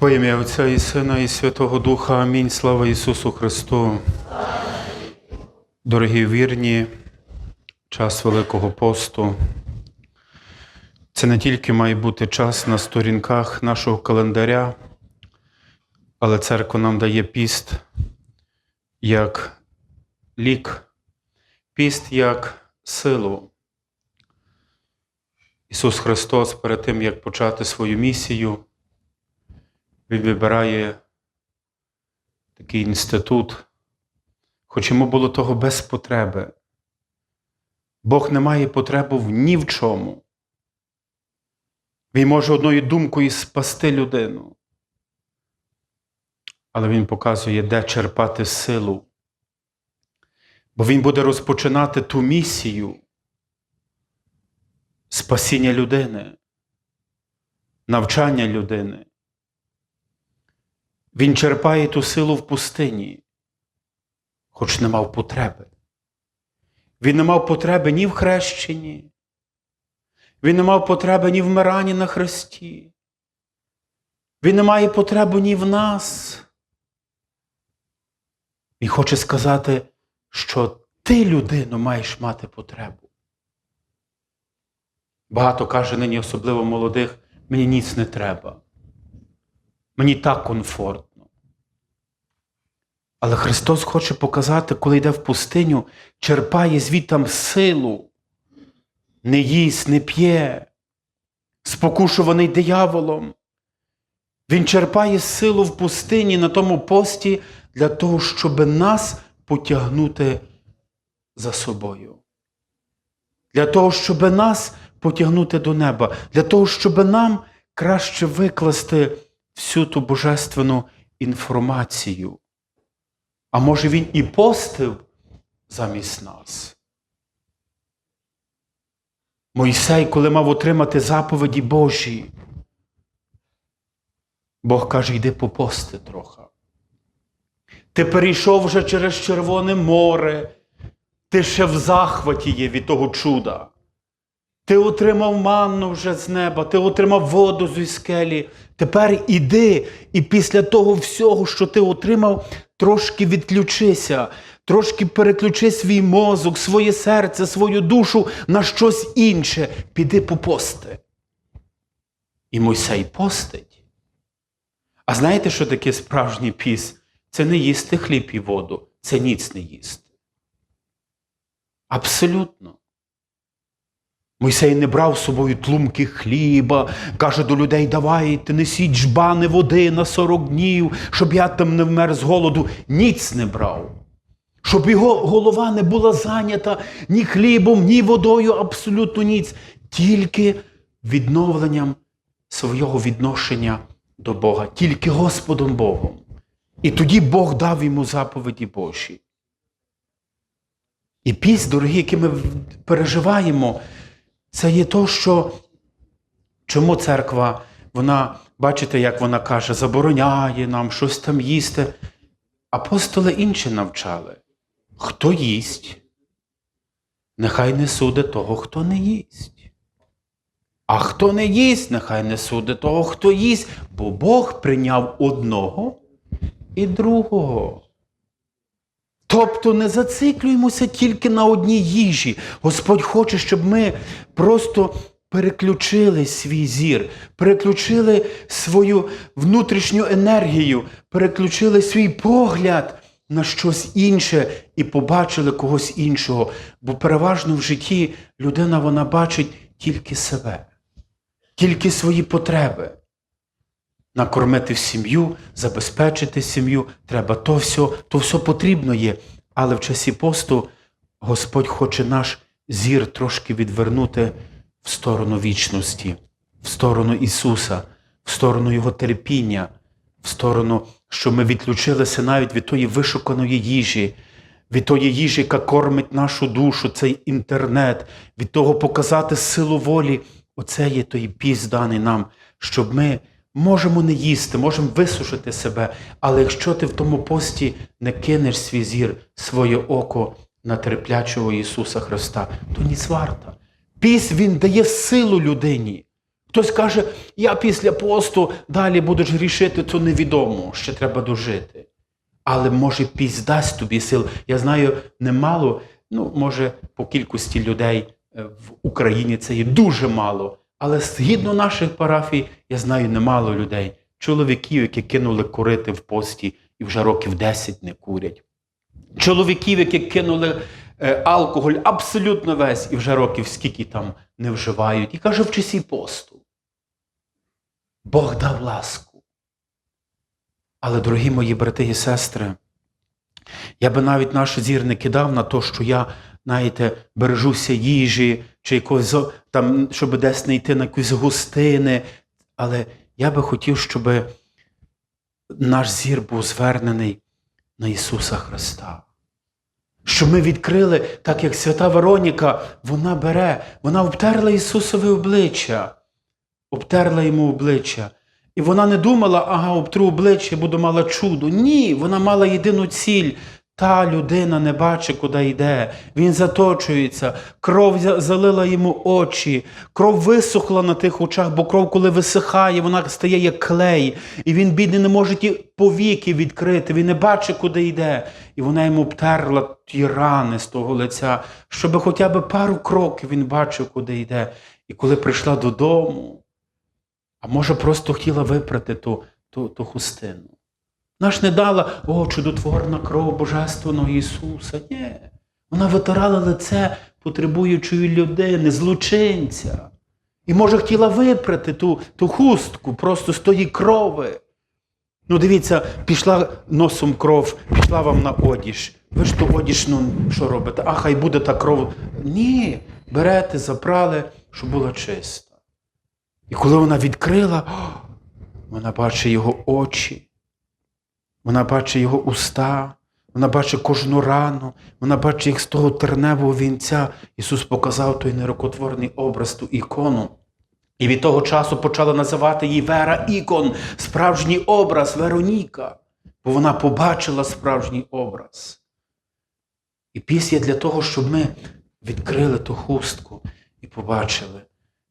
Во ім'я Отця і Сина, і Святого Духа. Амінь. Слава Ісусу Христу. Дорогі вірні, час Великого посту. Це не тільки має бути час на сторінках нашого календаря, але церква нам дає піст як лік, піст як силу. Ісус Христос перед тим, як почати свою місію, Він вибирає такий інститут, хоч йому було того без потреби. Бог не має потреби в ні в чому. Він може одною думкою спасти людину. Але Він показує, де черпати силу. Бо Він буде розпочинати ту місію спасіння людини, навчання людини. Він черпає ту силу в пустині, хоч не мав потреби. Він не мав потреби ні в хрещенні, він не мав потреби ні в миранні на Христі. Він не має потреби ні в нас. Він хоче сказати, що ти, людину, маєш мати потребу. Багато каже нині, особливо молодих, мені ніц не треба. Мені так комфортно. Але Христос хоче показати, коли йде в пустиню, черпає звідтам силу, не їсть, не п'є, спокушуваний дияволом. Він черпає силу в пустині на тому пості для того, щоб нас потягнути за собою. Для того, щоб нас потягнути до неба, для того, щоб нам краще викласти всю ту божественну інформацію. А може він і постив замість нас. Мойсей, коли мав отримати заповіді Божі, Бог каже, йди попости трохи. Ти перейшов вже через Червоне море, ти ще в захваті є від того чуда. Ти отримав манну вже з неба, ти отримав воду зі скелі. Тепер іди, і після того всього, що ти отримав, трошки відключися, трошки переключи свій мозок, своє серце, свою душу на щось інше. Піди попости. І Мойсей постить. А знаєте, що таке справжній піс? Це не їсти хліб і воду, це ніц не їсти. Абсолютно. Мойсей не брав з собою тлумки хліба, каже до людей, давайте, несіть жбани води на 40 днів, щоб я там не вмер з голоду. Ніц не брав. Щоб його голова не була зайнята ні хлібом, ні водою, абсолютно ніц, тільки відновленням свого відношення до Бога, тільки Господом Богом. І тоді Бог дав йому заповіді Божі. І піс, дорогі, які ми переживаємо, це є то, що чому церква, вона, бачите, як вона каже, забороняє нам щось там їсти. Апостоли інші навчали. Хто їсть, нехай не суде того, хто не їсть. А хто не їсть, нехай не суде того, хто їсть, бо Бог прийняв одного і другого. Тобто не зациклюємося тільки на одній їжі. Господь хоче, щоб ми просто переключили свій зір, переключили свою внутрішню енергію, переключили свій погляд на щось інше і побачили когось іншого. Бо переважно в житті людина вона бачить тільки себе, тільки свої потреби. Накормити сім'ю, забезпечити сім'ю, треба то все, то все потрібно є. Але в часі посту Господь хоче наш зір трошки відвернути в сторону вічності, в сторону Ісуса, в сторону Його терпіння, в сторону, що ми відключилися навіть від тої вишуканої їжі, від тої їжі, яка кормить нашу душу, цей інтернет, від того показати силу волі. Оце є той піс даний нам, щоб ми. Можемо не їсти, можемо висушити себе, але якщо ти в тому пості не кинеш свій зір, своє око на терплячого Ісуса Христа, то ніц варта. Піс Він дає силу людині. Хтось каже, я після посту далі будеш грішити, то невідомо, ще треба дожити. Але може пість дасть тобі сил. Я знаю немало, ну, може, по кількості людей е, в Україні це є дуже мало. Але згідно наших парафій, я знаю немало людей, чоловіків, які кинули курити в пості і вже років 10 не курять. Чоловіків, які кинули е, алкоголь абсолютно весь, і вже років скільки там не вживають. І каже в часі посту. Бог дав ласку. Але, дорогі мої брати і сестри, я би навіть наш зір не кидав на те, що я, знаєте, бережуся їжі, чи зо- там, щоб десь не йти на якісь гостини. Але я би хотів, щоб наш зір був звернений на Ісуса Христа. Щоб ми відкрили, так як свята Вероніка, вона бере, вона обтерла Ісусове обличчя, обтерла йому обличчя. І вона не думала, ага, обтру обличчя, буду мала чудо. Ні, вона мала єдину ціль. Та людина не бачить, куди йде. Він заточується, кров залила йому очі, кров висохла на тих очах, бо кров, коли висихає, вона стає як клей. І він, бідний, не може ті повіки відкрити, він не бачить, куди йде. І вона йому обтерла ті рани з того лиця, щоб хоча б пару кроків він бачив, куди йде. І коли прийшла додому, а може, просто хотіла випрати ту, ту, ту хустину. Ж не дала, о, чудотворна кров Божественного Ісуса. Ні. Вона витирала лице потребуючої людини, злочинця. І, може, хотіла випрати ту, ту хустку просто з тої крови. Ну, дивіться, пішла носом кров, пішла вам на одіж. Ви ж ту одіж, ну, що робите? А хай буде та кров. Ні, берете, запрали, щоб була чиста. І коли вона відкрила, вона бачить його очі, вона бачить його уста, вона бачить кожну рану, вона бачить, як з того терневого вінця Ісус показав той нерокотворний образ, ту ікону. І від того часу почала називати її Вера Ікон, справжній образ Вероніка, бо вона побачила справжній образ. І після для того, щоб ми відкрили ту хустку і побачили.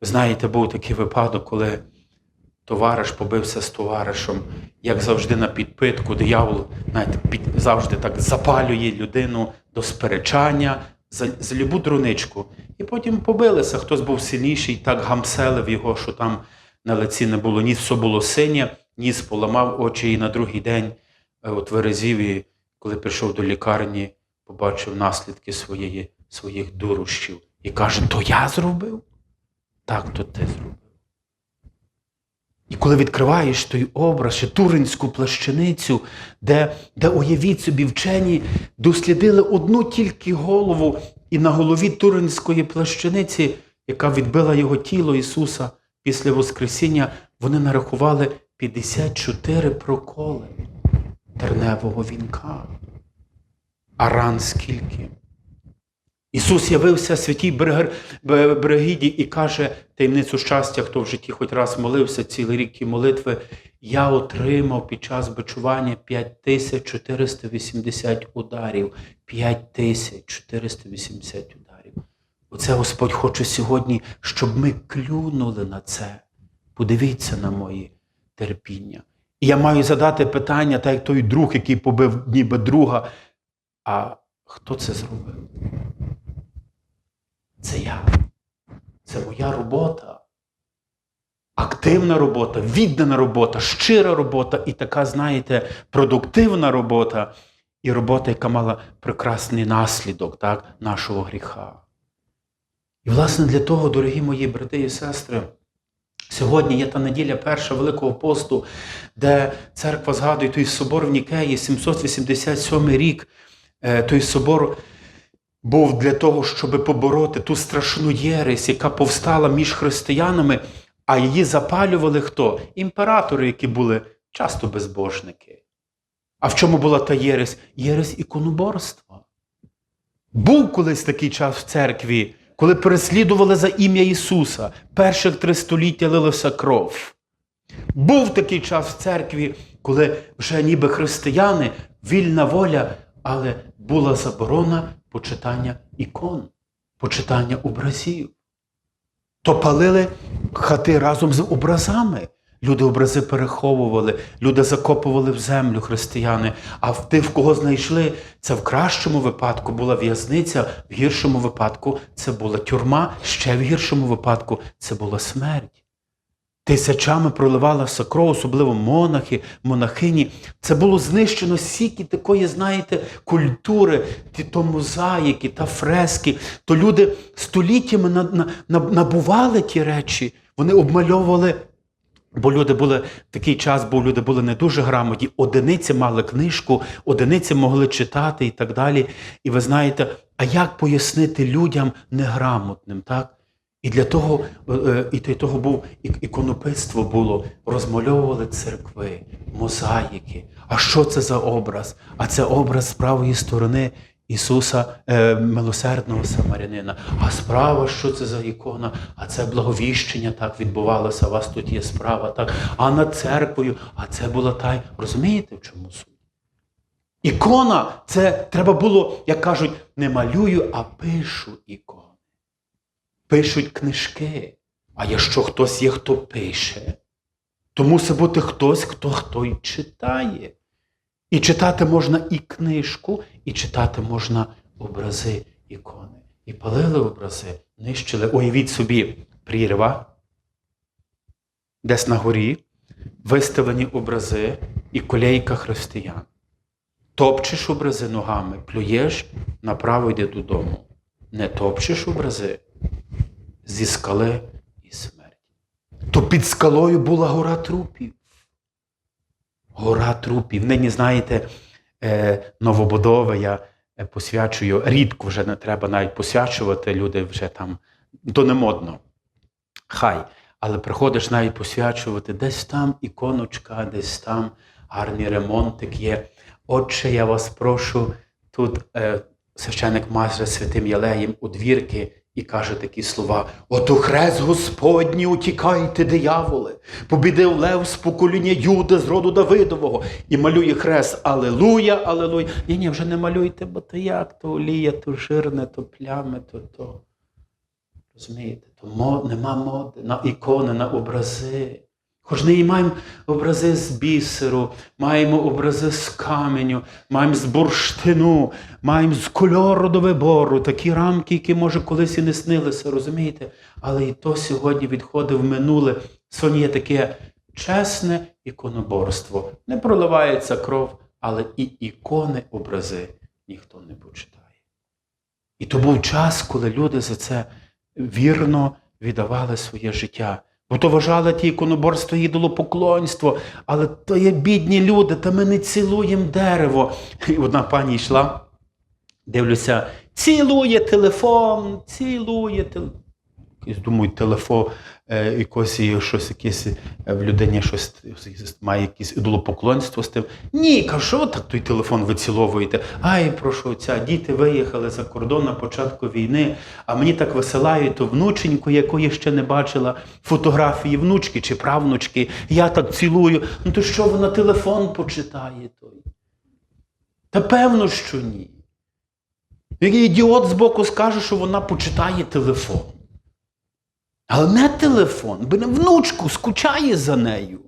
Ви знаєте, був такий випадок, коли товариш побився з товаришем, як завжди на підпитку, диявол знаєте, під, завжди так запалює людину до сперечання за, за любу дроничку. І потім побилися, хтось був сильніший, так гамселив його, що там на лиці не було ні все було синє, ніс поламав очі, і на другий день е, от виразів, і коли прийшов до лікарні, побачив наслідки своєї, своїх дурощів. І каже, то я зробив? Так, то ти зробив. І коли відкриваєш той образ, ще туринську плащаницю, де, де уявіть собі, вчені дослідили одну тільки голову, і на голові туринської плащаниці, яка відбила його тіло Ісуса після Воскресіння, вони нарахували 54 проколи терневого вінка. А ран скільки? Ісус явився святій Бригіді і каже таємницю щастя, хто в житті хоч раз молився цілий рік ті молитви. Я отримав під час бичування 5480 ударів. 5480 ударів. Оце Господь хоче сьогодні, щоб ми клюнули на це. Подивіться на мої терпіння. І я маю задати питання, так як той друг, який побив ніби друга. А хто це зробив? Це я. Це моя робота. Активна робота, віддана робота, щира робота і така, знаєте, продуктивна робота, і робота, яка мала прекрасний наслідок так, нашого гріха. І, власне, для того, дорогі мої брати і сестри, сьогодні є та неділя перша Великого посту, де церква згадує той собор в Нікеї, 787 рік, Е, той собор був для того, щоб побороти ту страшну єресь, яка повстала між християнами, а її запалювали хто? Імператори, які були часто безбожники. А в чому була та єресь? Єресь іконоборства. Був колись такий час в церкві, коли переслідували за ім'я Ісуса. Перших три століття лилася кров. Був такий час в церкві, коли вже ніби християни, вільна воля, але була заборона почитання ікон, почитання образів. то палили хати разом з образами. Люди образи переховували, люди закопували в землю християни. А в ти, в кого знайшли, це в кращому випадку була в'язниця, в гіршому випадку це була тюрма, ще в гіршому випадку це була смерть. Тисячами проливалася кров, особливо монахи, монахині. Це було знищено стільки такої, знаєте, культури, ті то мозаїки та фрески. То люди століттями на- на- на- набували ті речі, вони обмальовували. Бо люди були такий час, бо люди були не дуже грамотні. Одиниці мали книжку, одиниці могли читати і так далі. І ви знаєте, а як пояснити людям неграмотним, так? І для того, е, е, і для того був іконописство було, розмальовували церкви, мозаїки. А що це за образ? А це образ з правої сторони Ісуса е, милосердного самарянина. А справа, що це за ікона? А це благовіщення так відбувалося. У вас тут є справа, так. А над церквою, а це була та. Розумієте, в чому суть? Ікона це треба було, як кажуть, не малюю, а пишу ікони. Пишуть книжки. А якщо хтось є, хто пише, то мусить бути хтось, хто хто й читає. І читати можна і книжку, і читати можна образи ікони. І палили образи, нищили. Уявіть собі, прірва, десь на горі, виставлені образи і колейка християн. Топчеш образи ногами, плюєш, направо йди додому. Не топчеш образи зі скали і смерть. То під скалою була гора трупів. Гора трупів. Нині, знаєте, е, новобудови я е, посвячую, рідко вже не треба навіть посвячувати, люди вже там, то не модно. Хай. Але приходиш навіть посвячувати, десь там іконочка, десь там гарний ремонтик є. Отче, я вас прошу, тут е, священик маже святим Ялеєм у двірки і каже такі слова: От у хрест Господній утікайте, дияволи, побідив лев з покоління Юда з роду Давидового і малює хрест Алелуя, Алелуя. Ні, ні, вже не малюйте, бо то як, то олія, то жирне, то плями, то то. Розумієте, то нема моди на ікони, на образи. Хоч нині маємо образи з бісеру, маємо образи з каменю, маємо з бурштину, маємо з кольору до вибору, такі рамки, які, може, колись і не снилися, розумієте? Але і то сьогодні відходить в минуле. Сьогодні є таке чесне іконоборство. Не проливається кров, але і ікони, образи ніхто не почитає. І то був час, коли люди за це вірно віддавали своє життя. Бо то вважали ті іконоборство ідолопоклонство, але то є бідні люди, та ми не цілуємо дерево. І одна пані йшла, дивлюся, цілує телефон, цілує телефон. Думаю, телефон е, якось щось якесь е, в людині щось має якесь ідолопоклонство з тим. Ні, кажу, що так той телефон виціловуєте? Ай, прошу отця, діти виїхали за кордон на початку війни, а мені так висилають ту внученьку, якої ще не бачила, фотографії внучки чи правнучки. Я так цілую. Ну то що вона телефон почитає той? Та певно, що ні. Який ідіот збоку скаже, що вона почитає телефон. Але не телефон, бо внучку скучає за нею.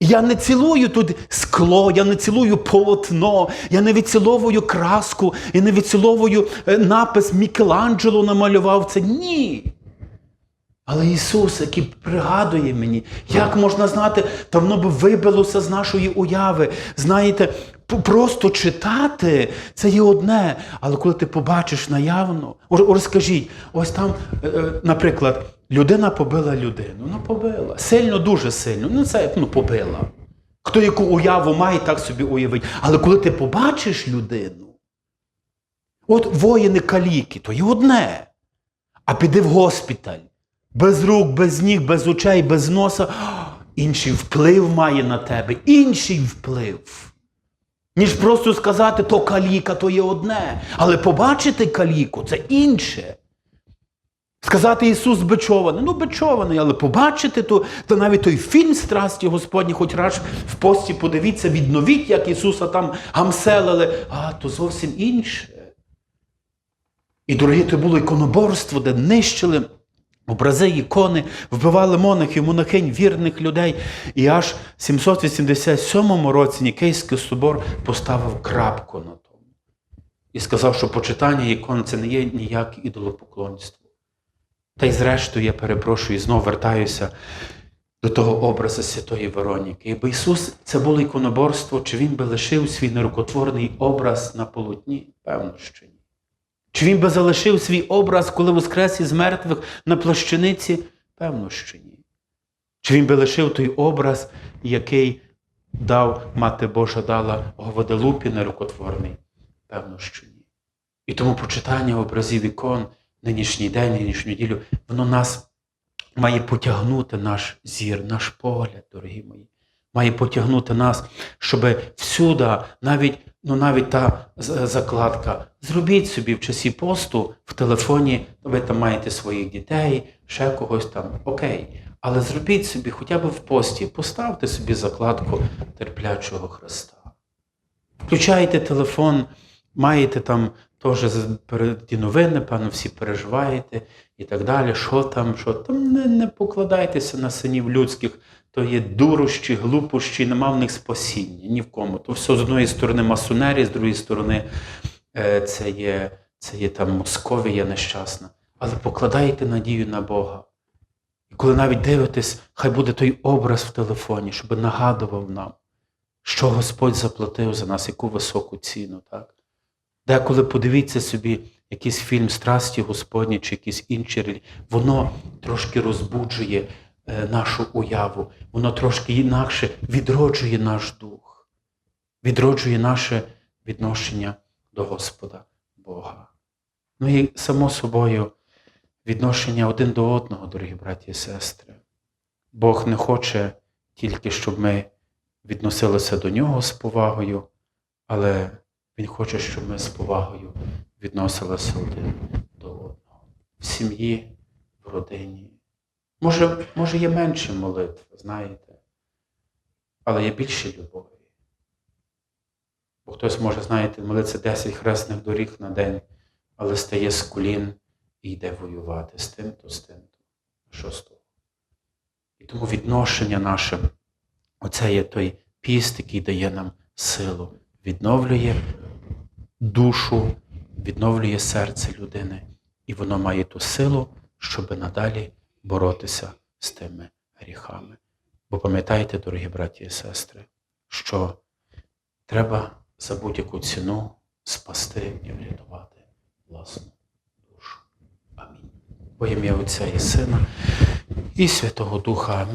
Я не цілую тут скло, я не цілую полотно, я не відціловую краску, я не відціловую е, напис Мікеланджело намалював це. Ні. Але Ісус, який пригадує мені, як можна знати, та воно би вибилося з нашої уяви. Знаєте, просто читати це є одне. Але коли ти побачиш наявно, розкажіть, ось там, е, е, наприклад, людина побила людину. Ну, побила. Сильно, дуже сильно. Ну, це ну, побила. Хто яку уяву має, так собі уявить. Але коли ти побачиш людину, от воїни каліки, то є одне. А піди в госпіталь. Без рук, без ніг, без очей, без носа. Інший вплив має на тебе, інший вплив. Ніж просто сказати, то каліка, то є одне. Але побачити каліку це інше. Сказати Ісус бичований, ну бичований, але побачити, то, то навіть той фільм страсті Господні, хоч раз в пості подивіться, відновіть, як Ісуса там гамселили, а то зовсім інше. І, дорогі, то було іконоборство, де нищили Образи ікони вбивали монахів, монахинь, вірних людей. І аж в 787 році Нікейський собор поставив крапку на тому і сказав, що почитання ікон це не є ніяке ідолопоклонство. Та й зрештою, я перепрошую і знову вертаюся до того образу Святої Вероніки. Якби Ісус це було іконоборство, чи Він би лишив свій нерукотворний образ на полотні? Певно, що ні. Чи він би залишив свій образ, коли воскрес із мертвих на плащаниці? Певно, що ні. Чи він би лишив той образ, який дав Мати Божа дала Говаделупі нерукотворний? Певно, що ні. І тому почитання образів ікон нинішній день, нинішню неділю, воно нас має потягнути наш зір, наш погляд, дорогі мої. Має потягнути нас, щоб всюди, навіть, ну навіть та закладка, зробіть собі в часі посту в телефоні, ви там маєте своїх дітей, ще когось там, окей. Але зробіть собі хоча б в пості, поставте собі закладку терплячого Христа. Включаєте телефон, маєте там теж ті новини, певно, всі переживаєте і так далі. Що там, що там, не, не покладайтеся на синів людських, то є дурощі, глупощі, нема в них спасіння, ні в кому. То все з одної сторони масонерія, з другої сторони е, це є, це є там Московія нещасна. Але покладайте надію на Бога. І коли навіть дивитесь, хай буде той образ в телефоні, щоб нагадував нам, що Господь заплатив за нас, яку високу ціну. Так? Деколи подивіться собі якийсь фільм Страсті Господні чи якісь інші воно трошки розбуджує е, нашу уяву, воно трошки інакше відроджує наш дух, відроджує наше відношення до Господа Бога. Ну і само собою відношення один до одного, дорогі браті і сестри. Бог не хоче тільки, щоб ми відносилися до нього з повагою, але Він хоче, щоб ми з повагою відносилися один до одного. В сім'ї, в родині. Може, може є менше молитв, знаєте, але є більше любові. Бо хтось може, знаєте, молитися 10 хресних доріг на день, але стає з колін і йде воювати з тим, то з тим, то що з того. І тому відношення наше, оце є той піст, який дає нам силу, відновлює душу, відновлює серце людини, і воно має ту силу, щоб надалі боротися з тими гріхами. Бо пам'ятайте, дорогі браті і сестри, що треба за будь-яку ціну спасти і врятувати власну душу. Амінь. Во ім'я Отця і Сина і Святого Духа. Амінь.